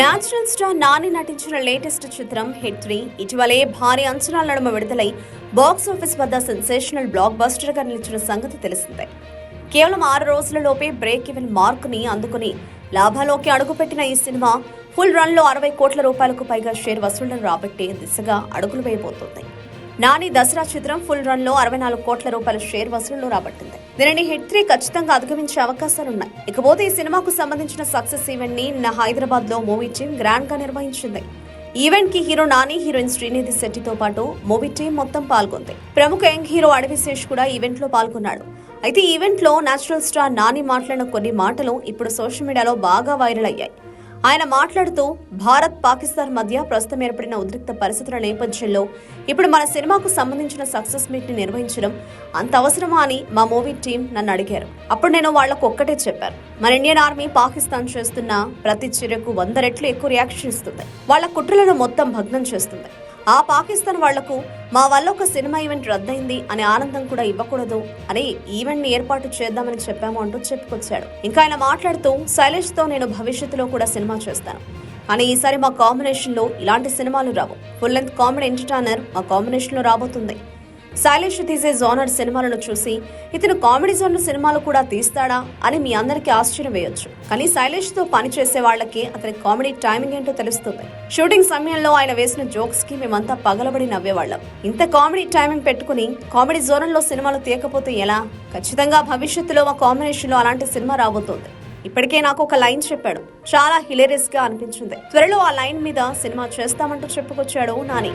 Natural star Nani నటించిన latest చిత్రం hit three ఇటీవలే భారీ అంచనాల నడుమ విడుదలై బాక్సాఫీస్ వద్ద సెన్సేషనల్ బ్లాక్ బస్టర్గా నిలిచిన సంగతి తెలిసిందే. కేవలం ఆరు రోజులలోపే బ్రేక్ ఈవెన్ మార్క్ని అందుకుని లాభాలోకి అడుగుపెట్టిన ఈ సినిమా ఫుల్ రన్లో అరవై కోట్ల రూపాయలకు పైగా షేర్ వసూళ్ళను రాబట్టే దిశగా అడుగులు వేయబోతోంది. నాని దసరా చిత్రం ఫుల్ రన్లో అరవై నాలుగు కోట్ల రూపాయల షేర్ వసూళ్ళు రాబట్టింది. దీనిని హిట్ త్రీ ఖచ్చితంగా అధిగమించే అవకాశాలున్నాయి. ఇకపోతే ఈ సినిమాకు సంబంధించిన సక్సెస్ ఈవెంట్ని నిన్న హైదరాబాద్లో మూవీ టీం గ్రాండ్గా నిర్వహించింది. ఈవెంట్కి హీరో నాని హీరోయిన్ శ్రీనిధి శెట్టితో పాటు మూవీ టీం మొత్తం పాల్గొంది. ప్రముఖ యంగ్ హీరో అడవిశేష్ కూడా ఈవెంట్లో పాల్గొన్నాడు. అయితే ఈవెంట్లో నేచురల్ స్టార్ నాని మాట్లాడిన కొన్ని మాటలు ఇప్పుడు సోషల్ మీడియాలో బాగా వైరల్ అయ్యాయి. ఆయన మాట్లాడుతూ భారత్ పాకిస్తాన్ మధ్య ప్రస్తుతం ఏర్పడిన ఉద్రిక్త పరిస్థితుల నేపథ్యంలో ఇప్పుడు మన సినిమాకు సంబంధించిన సక్సెస్ మీట్ని నిర్వహించడం అంత అవసరమా అని మా మూవీ టీం నన్ను అడిగారు. అప్పుడు నేను వాళ్ళకు ఒక్కటే చెప్పాను. మన ఇండియన్ ఆర్మీ పాకిస్తాన్ చేస్తున్న ప్రతి చర్యకు వంద రెట్లు ఎక్కువ రియాక్షన్ ఇస్తుంది. వాళ్ళ కుట్రలను మొత్తం భగ్నం చేస్తుంది. ఆ పాకిస్తాన్ వాళ్ళకు మా వల్ల ఒక సినిమా ఈవెంట్ రద్దయింది అనే ఆనందం కూడా ఇవ్వకూడదు అని ఈవెంట్ని ఏర్పాటు చేద్దామని చెప్పాము అంటూ చెప్పుకొచ్చాడు. ఇంకా ఆయన మాట్లాడుతూ శైలేష్తో నేను భవిష్యత్తులో కూడా సినిమా చేస్తాను. కానీ ఈసారి మా కాంబినేషన్లో ఇలాంటి సినిమాలు రావు. ఫుల్ లెంత్ కామెడీ ఎంటర్టైనర్ మా కాంబినేషన్లో రాబోతుంది. శైలేష్ తీసే జోనర్ సినిమాలను చూసి ఇతను కామెడీ జోనర్ సినిమాలు కూడా తీస్తాడా అని మీ అందరికీ ఆశ్చర్యం వేయొచ్చు. కానీ శైలేష్తో పనిచేసే వాళ్ళకి అతని కామెడీ టైమింగ్ ఏంటో తెలుస్తుంది. షూటింగ్ సమయంలో ఆయన వేసిన జోక్స్కి మేమంతా పగలబడి నవ్వేవాళ్ళం. ఇంత కామెడీ టైమింగ్ పెట్టుకుని కామెడీ జోన్లో సినిమాలు తీయకపోతే ఎలా? ఖచ్చితంగా భవిష్యత్తులో మా కాంబినేషన్లో అలాంటి సినిమా రాబోతోంది. ఇప్పటికే నాకు ఒక లైన్ చెప్పాడు. చాలా హిలేరియస్గా అనిపించింది. త్వరలో ఆ లైన్ మీద సినిమా చేస్తామంటూ చెప్పుకొచ్చాడు నాని.